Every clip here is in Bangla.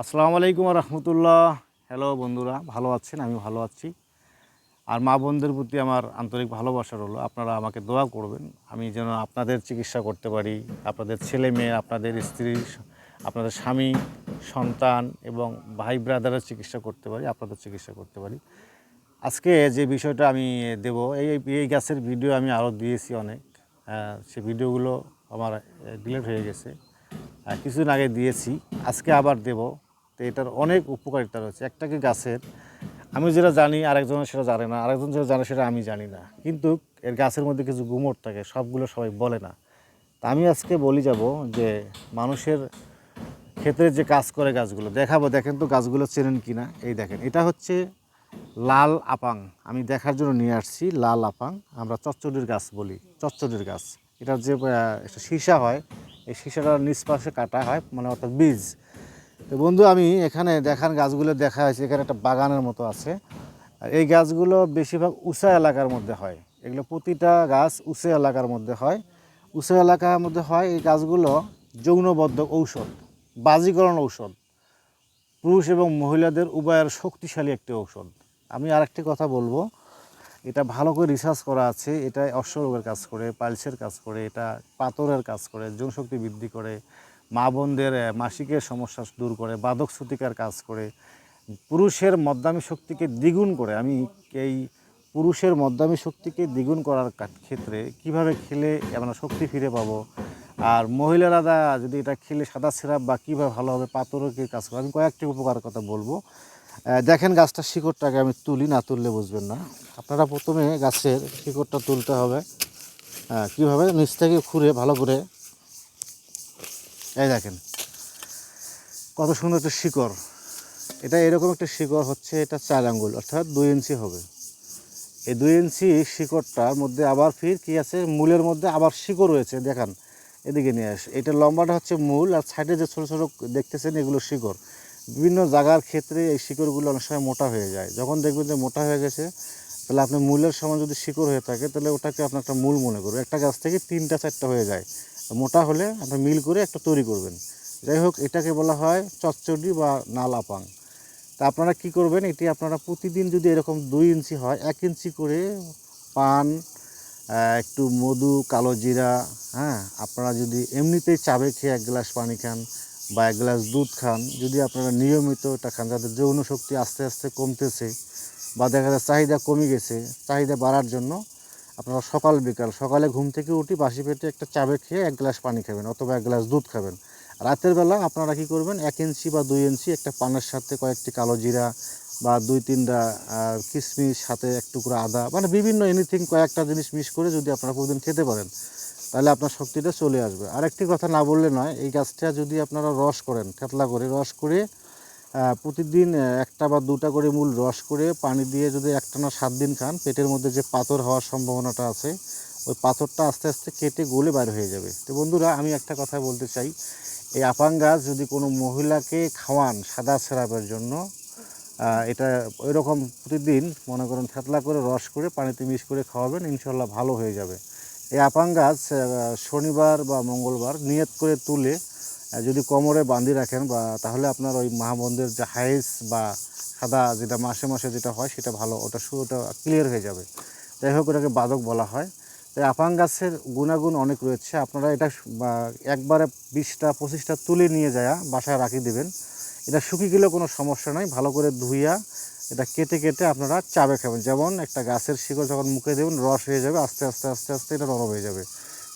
আসসালামু আলাইকুম রহমতুল্লাহ হ্যালো বন্ধুরা ভালো আছেন? আমি ভালো আছি। আর মা বোনদের প্রতি আমার আন্তরিক ভালোবাসা রইল। আপনারা আমাকে দোয়া করবেন। আমি যেন আপনাদের চিকিৎসা করতে পারি আপনাদের ছেলে মেয়ে আপনাদের স্ত্রী আপনাদের স্বামী সন্তান এবং ভাই ব্রাদারের চিকিৎসা করতে পারি আপনাদের চিকিৎসা করতে পারি। আজকে যে বিষয়টা আমি দেব এই এই গাছের ভিডিও আমি আরও দিয়েছি অনেক। আহ, সে ভিডিওগুলো আমার ডিলেট হয়ে গেছে। কিছুদিন আগে দিয়েছি। আজকে আবার দেব। তো এটার অনেক উপকারিতা রয়েছে। একটা কি গাছের, আমি যেটা জানি আরেকজনের সেটা জানে না, আরেকজন যেটা জানে সেটা আমি জানি না। কিন্তু এর গাছের মধ্যে কিছু গুমর থাকে, সবগুলো সবাই বলে না। তা আমি আজকে বলি যাব যে মানুষের ক্ষেত্রে যে কাজ করে গাছগুলো, দেখাবো, দেখেন তো গাছগুলো চেনেন কি না এই দেখেন, এটা হচ্ছে লাল আপাং। আমি দেখার জন্য নিয়ে আসছি লাল আপাং। আমরা চচ্চড়ির গাছ বলি, চচ্চড়ির গাছ। এটার যে সীসা হয়, এই সীসাটার নিষ্পাশে কাটা হয় মানে অর্থাৎ বীজ। তো বন্ধু, আমি এখানে দেখান গাছগুলো দেখা হয়েছে। এখানে একটা বাগানের মতো আছে। আর এই গাছগুলো বেশিরভাগ উঁচা এলাকার মধ্যে হয়। এগুলো প্রতিটা গাছ উঁচু এলাকার মধ্যে হয়। উঁচু এলাকার মধ্যে হয় এই গাছগুলো যৌনবদ্ধ ঔষধ, বাজিকরণ ঔষধ। পুরুষ এবং মহিলাদের উভয়ের শক্তিশালী একটি ঔষধ। আমি আরেকটি কথা বলব, এটা ভালো করে রিসার্চ করা আছে। এটা অশ্বরোগের কাজ করে, পালসের কাজ করে, এটা পাথরের কাজ করে যৌনশক্তি বৃদ্ধি করে। মা বোনদের মাসিকের সমস্যা দূর করে বাদক শ্রুতিকার কাজ করে, পুরুষের মদ্দামি শক্তিকে দ্বিগুণ করে। আমি এই পুরুষের মদ্দামি শক্তিকে দ্বিগুণ করার ক্ষেত্রে কীভাবে খেলে আমরা শক্তি ফিরে পাবো? আর মহিলারা যদি এটা খেলে সাদা সিরাপ বা কীভাবে ভালো হবে পাথরের কি কাজ করে? আমি কয়েকটি উপকার কথা বলব। দেখেন গাছটার শিকড়টাকে আমি তুলি, না তুললে বুঝবেন না। আপনারা প্রথমে গাছের শিকড়টা তুলতে হবে। কীভাবে? নিচ থেকে খুঁড়ে, ভালো করে এই দেখেন, কত সুন্দর একটা শিকড়। এটা এরকম একটা শিকড় হচ্ছে, এটা চার আঙ্গুল, অর্থাৎ দুই ইঞ্চি হবে। এই দুই ইঞ্চি শিকড়টার মধ্যে আবার ফির কি আছে? মূলের মধ্যে আবার শিকড় রয়েছে, দেখান। এদিকে নিয়ে আস, এটা লম্বাটা হচ্ছে মূল, আর সাইডে যে ছোটো ছোটো দেখতেছেন, এগুলো শিকড়। বিভিন্ন জায়গার ক্ষেত্রে এই শিকড়গুলো অনেক সময় মোটা হয়ে যায়। যখন দেখবেন যে মোটা হয়ে গেছে, তাহলে আপনি মূলের সময় যদি শিকড় হয়ে থাকে, তাহলে ওটাকে আপনি একটা মূল মনে করবেন একটা গাছ থেকে তিনটা, চারটা হয়ে যায়। মোটা হলে আপনি মিল করে একটা তৈরি করবেন। যাই হোক, এটাকে বলা হয় চচ্চড়ি বা নালাপাং তা আপনারা কি করবেন, এটি আপনারা প্রতিদিন যদি এরকম দুই ইঞ্চি হয়, এক ইঞ্চি করে পান একটু মধু, কালো জিরা হ্যাঁ আপনারা যদি এমনিতেই চাবে খেয়ে এক গ্লাস পানি খান বা এক গ্লাস দুধ খান, যদি আপনারা নিয়মিত এটা খান যাদের যৌন শক্তি আস্তে আস্তে কমতেছে বা দেখা যায় চাহিদা কমে গেছে, চাহিদা বাড়ার জন্য আপনারা সকাল, বিকাল, সকালে ঘুম থেকে উঠি বাসি পেটে একটা চাবে খেয়ে এক গ্লাস পানি খাবেন অথবা এক গ্লাস দুধ খাবেন। রাতের বেলা আপনারা কি করবেন? এক ইঞ্চি বা দুই ইঞ্চি একটা পানের সাথে কয়েকটি কালো জিরা বা দুই তিনটা কিশমিশ সাথে এক টুকরো আদা মানে বিভিন্ন এনিথিং কয়েকটা জিনিস মিক্স করে যদি আপনারা প্রতিদিন খেতে পারেন, তাহলে আপনার শক্তিটা চলে আসবে। আরেকটি কথা না বললে নয়, এই গাছটা যদি আপনারা রস করেন, থেতলা করে রস করে প্রতিদিন একটা বা দুটা করে মূল রস করে পানি দিয়ে যদি একটানা সাত দিন খান, পেটের মধ্যে যে পাথর হওয়ার সম্ভাবনাটা আছে, ওই পাথরটা আস্তে আস্তে কেটে গলে বাইর হয়ে যাবে। তো বন্ধুরা, আমি একটা কথা বলতে চাই। এই আপাং গাছ যদি কোনো মহিলাকে খাওয়ান সাদা সেরাপের জন্য এটা ওই রকম প্রতিদিন মনে করেন থেতলা করে রস করে পানিতে মিক্স করে খাওয়াবেন, ইনশাল্লাহ ভালো হয়ে যাবে। এই আপাং গাছ শনিবার বা মঙ্গলবার নিয়ত করে তুলে যদি কোমরে বাঁধি রাখেন বা তাহলে আপনার ওই মাহবন্ধের যে হাইস বা সাদা যেটা মাসে মাসে যেটা হয়, সেটা ভালো, ওটা শু ওটা ক্লিয়ার হয়ে যাবে। যাই হোক, ওটাকে বাদক বলা হয়। তাই আপাং গাছের গুণাগুণ অনেক রয়েছে। আপনারা এটা একবারে বিশটা, পঁচিশটা তুলে নিয়ে যায় বাসায় রাখি দেবেন। এটা শুকিয়ে গেলেও কোনো সমস্যা নাই। ভালো করে ধুইয়া এটা কেটে কেটে আপনারা চাবে খাবেন। যেমন একটা গাছের শিকড় যখন মুখে দেবেন, রস হয়ে যাবে, আস্তে আস্তে আস্তে আস্তে এটা নরম হয়ে যাবে।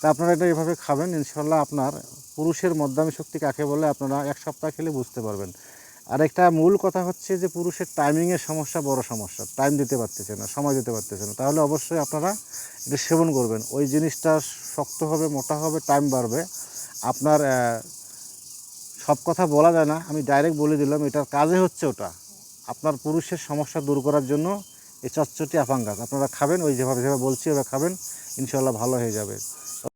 তা আপনারা এটা এভাবে খাবেন ইনশাল্লাহ আপনার পুরুষের মদ্দামি শক্তি কাকে বলে আপনারা এক সপ্তাহ খেলে বুঝতে পারবেন। আর একটা মূল কথা হচ্ছে যে, পুরুষের টাইমিংয়ের সমস্যা বড় সমস্যা টাইম দিতে পারতেছে না, সময় দিতে পারতেছে না। তাহলে অবশ্যই আপনারা এটা সেবন করবেন। ওই জিনিসটা শক্ত হবে, মোটা হবে টাইম বাড়বে। আপনার সব কথা বলা যায় না, আমি ডাইরেক্ট বলে দিলাম, এটার কাজে হচ্ছে ওটা। আপনার পুরুষের সমস্যা দূর করার জন্য এই চচ্চটি গাছ আপনারা খাবেন, ওই যেভাবে যেভাবে বলছি ওভাবে খাবেন ইনশাল্লাহ ভালো হয়ে যাবে।